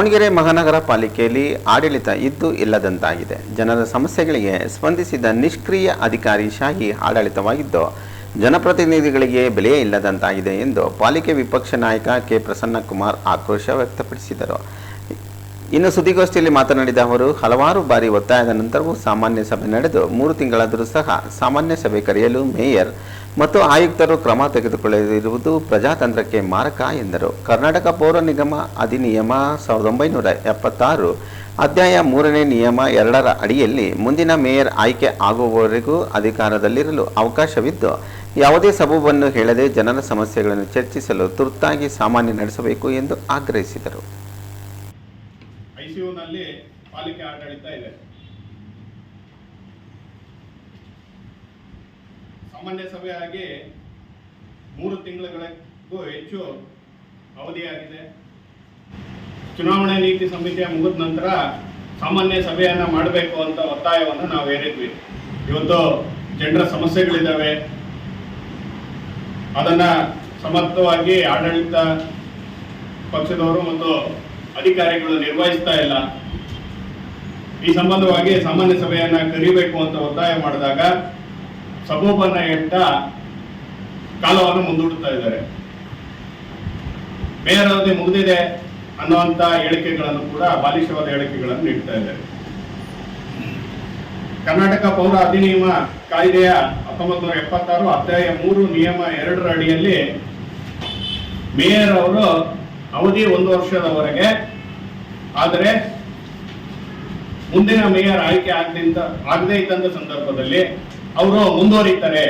ದಾವಣಗೆರೆ ಮಹಾನಗರ ಪಾಲಿಕೆಯಲ್ಲಿ ಆಡಳಿತ ಇದ್ದು ಇಲ್ಲದಂತಾಗಿದೆ. ಜನರ ಸಮಸ್ಯೆಗಳಿಗೆ ಸ್ಪಂದಿಸಿದ ನಿಷ್ಕ್ರಿಯ ಅಧಿಕಾರಿ ಶಾಹಿ ಆಡಳಿತವಾಗಿದ್ದು, ಜನಪ್ರತಿನಿಧಿಗಳಿಗೆ ಬೆಲೆಯೇ ಇಲ್ಲದಂತಾಗಿದೆ ಎಂದು ಪಾಲಿಕೆ ವಿಪಕ್ಷ ನಾಯಕ ಕೆ. ಪ್ರಸನ್ನಕುಮಾರ್ ಆಕ್ರೋಶ ವ್ಯಕ್ತಪಡಿಸಿದರು. ಇನ್ನು ಸುದ್ದಿಗೋಷ್ಠಿಯಲ್ಲಿ ಮಾತನಾಡಿದ ಅವರು, ಹಲವಾರು ಬಾರಿ ಒತ್ತಾಯದ ನಂತರವೂ ಸಾಮಾನ್ಯ ಸಭೆ ನಡೆದು ಮೂರು ತಿಂಗಳಾದರೂ ಸಹ ಸಾಮಾನ್ಯ ಸಭೆ ಕರೆಯಲು ಮೇಯರ್ ಮತ್ತು ಆಯುಕ್ತರು ಕ್ರಮ ತೆಗೆದುಕೊಳ್ಳದಿರುವುದು ಪ್ರಜಾತಂತ್ರಕ್ಕೆ ಮಾರಕ ಎಂದರು. ಕರ್ನಾಟಕ ಪೌರ ನಿಗಮ ಅಧಿನಿಯಮ ಸಾವಿರದ ಒಂಬೈನೂರ ಎಪ್ಪತ್ತಾರು, ಅಧ್ಯಾಯ ಮೂರನೇ ನಿಯಮ ಎರಡರ ಅಡಿಯಲ್ಲಿ ಮುಂದಿನ ಮೇಯರ್ ಆಯ್ಕೆ ಆಗುವವರೆಗೂ ಅಧಿಕಾರದಲ್ಲಿರಲು ಅವಕಾಶವಿದ್ದು, ಯಾವುದೇ ಸಬೂಬನ್ನು ಹೇಳದೆ ಜನರ ಸಮಸ್ಯೆಗಳನ್ನು ಚರ್ಚಿಸಲು ತುರ್ತಾಗಿ ಸಾಮಾನ್ಯ ನಡೆಸಬೇಕು ಎಂದು ಆಗ್ರಹಿಸಿದರು. ಐಸಿಯುನಲ್ಲಿ ಪಾಲಿಕೆ ಆಡಳಿತ ಇದೆ. ಸಾಮಾನ್ಯ ಸಭೆಯಾಗಿ ಮೂರು ತಿಂಗಳುಗಳಿಗೂ ಹೆಚ್ಚು ಅವಧಿಯಾಗಿದೆ. ಚುನಾವಣೆ ನೀತಿ ಸಮಿತಿಯ ಮುಗಿದ ನಂತರ ಸಾಮಾನ್ಯ ಸಭೆಯನ್ನ ಮಾಡಬೇಕು ಅಂತ ಒತ್ತಾಯವನ್ನು ನಾವು ಹೇಳಿದ್ವಿ. ಇವತ್ತು ಜನರ ಸಮಸ್ಯೆಗಳಿದ್ದಾವೆ ಅದನ್ನ ಸಮರ್ಥವಾಗಿ ಆಡಳಿತ ಪಕ್ಷದವರು ಮತ್ತು ಅಧಿಕಾರಿಗಳು ನಿರ್ವಹಿಸ್ತಾ ಇಲ್ಲ. ಈ ಸಂಬಂಧವಾಗಿ ಸಾಮಾನ್ಯ ಸಭೆಯನ್ನ ಕರೀಬೇಕು ಅಂತ ಒತ್ತಾಯ ಮಾಡಿದಾಗ ಸಭೋಪನ ಹೇಳ್ತಾ ಕಾಲವನ್ನು ಮುಂದೂಡುತ್ತಾ ಇದ್ದಾರೆ. ಮೇಯರ್ ಅವಧಿ ಮುಗಿದಿದೆ ಅನ್ನುವಂತ ಹೇಳಿಕೆಗಳನ್ನು ಕೂಡ ಬಾಲಿಶವಾದ ಹೇಳಿಕೆಗಳನ್ನು ನೀಡ್ತಾ ಇದ್ದಾರೆ. ಕರ್ನಾಟಕ ಪೌರ ಅಧಿನಿಯಮ ಕಾಯ್ದೆಯ ಹತ್ತೊಂಬತ್ತು ನೂರ ಎಪ್ಪತ್ತಾರು ಅಧ್ಯಾಯ ಮೂರು ನಿಯಮ ಎರಡರ ಅಡಿಯಲ್ಲಿ ಮೇಯರ್ ಅವರು ಅವಧಿ ಒಂದು ವರ್ಷದವರೆಗೆ. ಆದರೆ ಮುಂದಿನ ಮೇಯರ್ ಆಯ್ಕೆ ಆಗದಿಂದ ಆಗದೇ ಇದ್ದಂಥ ಸಂದರ್ಭದಲ್ಲಿ ಅವರು ಮುಂದುವರಿತಾರೆ.